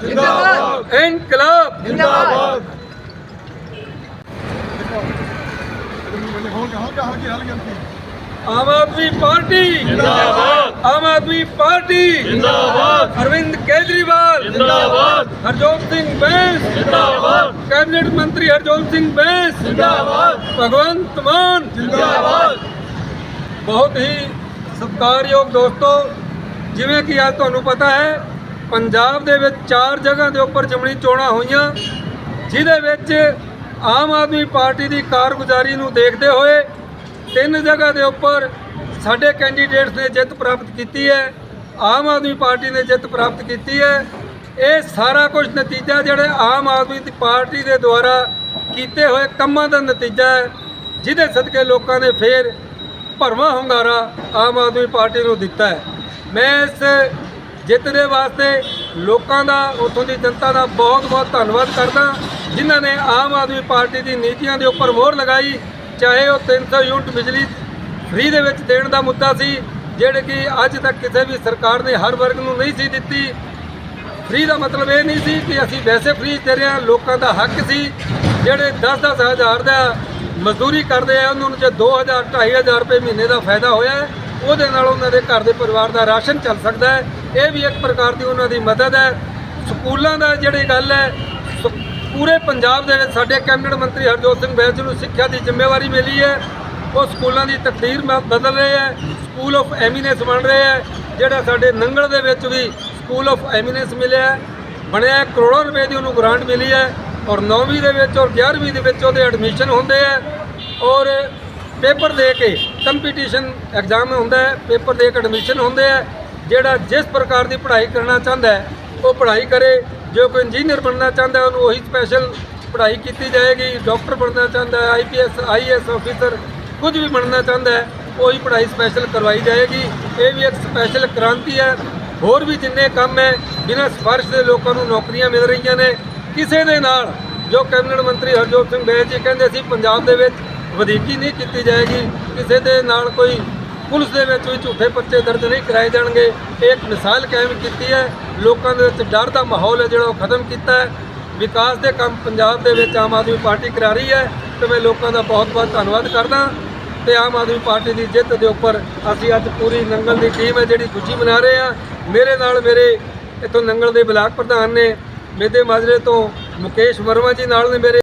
ਜਿੰਦਾਬਾਦ ਇਨਕਲਾਬ ਜਿੰਦਾਬਾਦ ਆਮ ਆਦਮੀ ਪਾਰਟੀ ਜਿੰਦਾਬਾਦ ਆਮ ਆਦਮੀ ਪਾਰਟੀ ਜਿੰਦਾਬਾਦ ਅਰਵਿੰਦ ਕੇਜਰੀਵਾਲ ਜਿੰਦਾਬਾਦ ਹਰਜੋਤ ਸਿੰਘ ਬੈਂਸ ਜਿੰਦਾਬਾਦ ਕੈਬਨਿਟ ਮੰਤਰੀ ਹਰਜੋਤ ਸਿੰਘ ਬੈਂਸ ਜਿੰਦਾਬਾਦ ਭਗਵੰਤ ਮਾਨ ਜਿੰਦਾਬਾਦ ਬਹੁਤ ਹੀ ਸਤਿਕਾਰਯੋਗ ਦੋਸਤੋ ਜਿਵੇਂ ਕਿ ਅੱਜ ਤੁਹਾਨੂੰ ਪਤਾ ਹੈ ਪੰਜਾਬ ਦੇ ਵਿੱਚ ਚਾਰ ਜਗ੍ਹਾ ਦੇ ਉੱਪਰ ਜਮਣੀ ਚੋਣਾਂ ਹੋਈਆਂ, ਜਿਹਦੇ ਵਿੱਚ ਆਮ ਆਦਮੀ ਪਾਰਟੀ ਦੀ ਕਾਰਗੁਜ਼ਾਰੀ ਨੂੰ ਦੇਖਦੇ ਹੋਏ ਤਿੰਨ ਜਗ੍ਹਾ ਦੇ ਉੱਪਰ ਸਾਡੇ ਕੈਂਡੀਡੇਟਸ ਨੇ ਜਿੱਤ ਪ੍ਰਾਪਤ ਕੀਤੀ ਹੈ, ਆਮ ਆਦਮੀ ਪਾਰਟੀ ਨੇ ਜਿੱਤ ਪ੍ਰਾਪਤ ਕੀਤੀ ਹੈ। ਇਹ ਸਾਰਾ ਕੁਝ ਨਤੀਜਾ ਜਿਹੜੇ ਆਮ ਆਦਮੀ ਦੀ ਪਾਰਟੀ ਦੇ ਦੁਆਰਾ ਕੀਤੇ ਹੋਏ ਕੰਮਾਂ ਦਾ ਨਤੀਜਾ ਹੈ, ਜਿਹਦੇ ਸਦਕੇ ਲੋਕਾਂ ਨੇ ਫੇਰ ਭਰਵਾਂ ਹੁੰਗਾਰਾ ਆਮ ਆਦਮੀ ਪਾਰਟੀ ਨੂੰ ਦਿੱਤਾ ਹੈ। ਮੈਂ ਇਸ ਜਿੱਤ ਦੇ ਵਾਸਤੇ ਲੋਕਾਂ ਦਾ, ਉੱਥੋਂ ਦੀ ਜਨਤਾ ਦਾ ਬਹੁਤ-ਬਹੁਤ ਧੰਨਵਾਦ ਕਰਦਾ। ਜਿਨ੍ਹਾਂ ਨੇ ਆਮ ਆਦਮੀ ਪਾਰਟੀ ਦੀ ਨੀਤੀਆਂ ਦੇ ਉੱਪਰ ਮੋਹਰ ਲਗਾਈ, ਚਾਹੇ ਉਹ 300 ਯੂਨਿਟ ਬਿਜਲੀ ਫ੍ਰੀ ਦੇ ਵਿੱਚ ਦੇਣ ਦਾ ਮੁੱਦਾ ਸੀ, ਜਿਹੜੇ ਕਿ ਅੱਜ ਤੱਕ ਕਿਸੇ ਵੀ ਸਰਕਾਰ ਨੇ ਹਰ ਵਰਗ ਨੂੰ ਨਹੀਂ ਸੀ ਦਿੱਤੀ। ਫ੍ਰੀ ਦਾ ਮਤਲਬ ਇਹ ਨਹੀਂ ਸੀ ਕਿ ਅਸੀਂ ਵੈਸੇ ਫ੍ਰੀ ਦੇ ਰਹੇ ਹਾਂ, ਲੋਕਾਂ ਦਾ ਹੱਕ ਸੀ। ਜਿਹੜੇ 10-10 ਹਜ਼ਾਰ ਦਾ ਮਜ਼ਦੂਰੀ ਕਰਦੇ ਆ, ਉਹਨਾਂ ਨੂੰ ਜੇ 2000 2500 ਰੁਪਏ ਮਹੀਨੇ ਦਾ ਫਾਇਦਾ ਹੋਇਆ ਉਹਦੇ ਨਾਲ ਉਹਨਾਂ ਦੇ ਘਰ ਦੇ ਪਰਿਵਾਰ ਦਾ ਰਾਸ਼ਨ ਚੱਲ ਸਕਦਾ ਹੈ। ਇਹ ਵੀ ਇੱਕ ਪ੍ਰਕਾਰ ਦੀ ਉਹਨਾਂ ਦੀ ਮਦਦ ਹੈ। ਸਕੂਲਾਂ ਦਾ ਜਿਹੜੀ ਗੱਲ ਹੈ ਸ- ਪੂਰੇ ਪੰਜਾਬ ਦੇ ਵਿੱਚ ਸਾਡੇ ਕੈਬਨਿਟ ਮੰਤਰੀ ਹਰਜੋਤ ਸਿੰਘ ਬੈਂਸ ਨੂੰ ਸਿੱਖਿਆ ਦੀ ਜ਼ਿੰਮੇਵਾਰੀ ਮਿਲੀ ਹੈ। ਉਹ ਸਕੂਲਾਂ ਦੀ ਤਕਦੀਰ ਮ- ਬਦਲ ਰਹੇ ਹੈ। ਸਕੂਲ ਆਫ ਐਮੀਨੈਂਸ ਬਣ ਰਹੇ ਹੈ। ਜਿਹੜਾ ਸਾਡੇ ਨੰਗਲ ਦੇ ਵਿੱਚ ਵੀ ਸਕੂਲ ਆਫ ਐਮੀਨੈਂਸ ਮਿਲਿਆ ਬਣਿਆ ਹੈ, ਕਰੋੜਾਂ ਰੁਪਏ ਦੀ ਉਹਨੂੰ ਗ੍ਰਾਂਟ ਮਿਲੀ ਹੈ। ਔਰ 9ਵੀਂ ਦੇ ਵਿੱਚ ਔਰ 11ਵੀਂ ਦੇ ਵਿੱਚ ਉਹਦੇ ਐਡਮਿਸ਼ਨ ਹੁੰਦੇ ਹੈ। ਔਰ ਪੇਪਰ ਦੇ ਕੇ ਕੰਪੀਟੀਸ਼ਨ ਐਗਜ਼ਾਮ ਹੁੰਦਾ ਹੈ, ਪੇਪਰ ਦੇ ਕੇ ਐਡਮਿਸ਼ਨ ਹੁੰਦੇ ਹੈ। ਜਿਹੜਾ ਜਿਸ ਪ੍ਰਕਾਰ ਦੀ ਪੜ੍ਹਾਈ ਕਰਨਾ ਚਾਹੁੰਦਾ ਹੈ, ਉਹ ਪੜ੍ਹਾਈ ਕਰੇ। ਜੋ ਕੋਈ ਇੰਜੀਨੀਅਰ ਬਣਨਾ ਚਾਹੁੰਦਾ ਉਹਨੂੰ ਉਹੀ ਸਪੈਸ਼ਲ ਪੜ੍ਹਾਈ ਕੀਤੀ ਜਾਏਗੀ। ਡਾਕਟਰ ਬਣਨਾ ਚਾਹੁੰਦਾ ਹੈ ਆਈਪੀਐਸ ਆਈਐਸ ਆਫੀਸਰ ਕੁਝ ਵੀ ਬਣਨਾ ਚਾਹੁੰਦਾ ਹੈ, ਉਹੀ ਪੜ੍ਹਾਈ ਸਪੈਸ਼ਲ ਕਰਵਾਈ ਜਾਏਗੀ। ਇਹ ਵੀ ਇੱਕ ਸਪੈਸ਼ਲ ਕ੍ਰਾਂਤੀ ਹੈ। ਹੋਰ ਵੀ ਜਿੰਨੇ ਕੰਮ ਹੈ, ਬਿਨਾਂ ਸਿਫਾਰਿਸ਼ ਦੇ ਲੋਕਾਂ ਨੂੰ ਨੌਕਰੀਆਂ ਮਿਲ ਰਹੀਆਂ ਨੇ। ਕਿਸੇ ਦੇ ਨਾਲ ਜੋ ਕੈਬਨਿਟ ਮੰਤਰੀ ਹਰਜੋਤ ਸਿੰਘ ਬੈਂਸ ਜੀ ਕਹਿੰਦੇ ਸੀ, ਪੰਜਾਬ ਦੇ ਵਿੱਚ ਵਧੀਕੀ ਨਹੀਂ ਕੀਤੀ ਜਾਏਗੀ। ਕਿਸੇ ਦੇ ਨਾਲ ਕੋਈ ਪੁਲਿਸ ਦੇ ਵਿੱਚ ਵੀ ਝੂਠੇ ਪਰਚੇ ਦਰਜ ਨਹੀਂ ਕਰਾਏ ਜਾਣਗੇ। ਇਹ ਇੱਕ ਮਿਸਾਲ ਕਾਇਮ ਕੀਤੀ ਹੈ। ਲੋਕਾਂ ਦੇ ਵਿੱਚ ਡਰ ਦਾ ਮਾਹੌਲ ਹੈ ਜਿਹੜਾ ਉਹ ਖਤਮ ਕੀਤਾ ਹੈ। ਵਿਕਾਸ ਦੇ ਕੰਮ ਪੰਜਾਬ ਦੇ ਵਿੱਚ ਆਮ ਆਦਮੀ ਪਾਰਟੀ ਕਰਾ ਰਹੀ ਹੈ ਤੇ ਮੈਂ ਲੋਕਾਂ ਦਾ ਬਹੁਤ-ਬਹੁਤ ਧੰਨਵਾਦ ਕਰਦਾ। ਤੇ ਆਮ ਆਦਮੀ ਪਾਰਟੀ ਦੀ ਜਿੱਤ ਦੇ ਉੱਪਰ ਅਸੀਂ ਅੱਜ ਪੂਰੀ ਨੰਗਲ ਦੀ ਟੀਮ ਹੈ ਜਿਹੜੀ ਖੁਸ਼ੀ ਮਨਾ ਰਹੇ ਹਾਂ। ਮੇਰੇ ਨਾਲ ਮੇਰੇ ਇੱਥੋਂ ਨੰਗਲ ਦੇ ਬਲਾਕ ਪ੍ਰਧਾਨ ਨੇ, ਮੇਦੇ ਮਾਜਰੇ ਤੋਂ ਮੁਕੇਸ਼ ਵਰਮਾ ਜੀ ਨਾਲ ਨੇ ਮੇਰੇ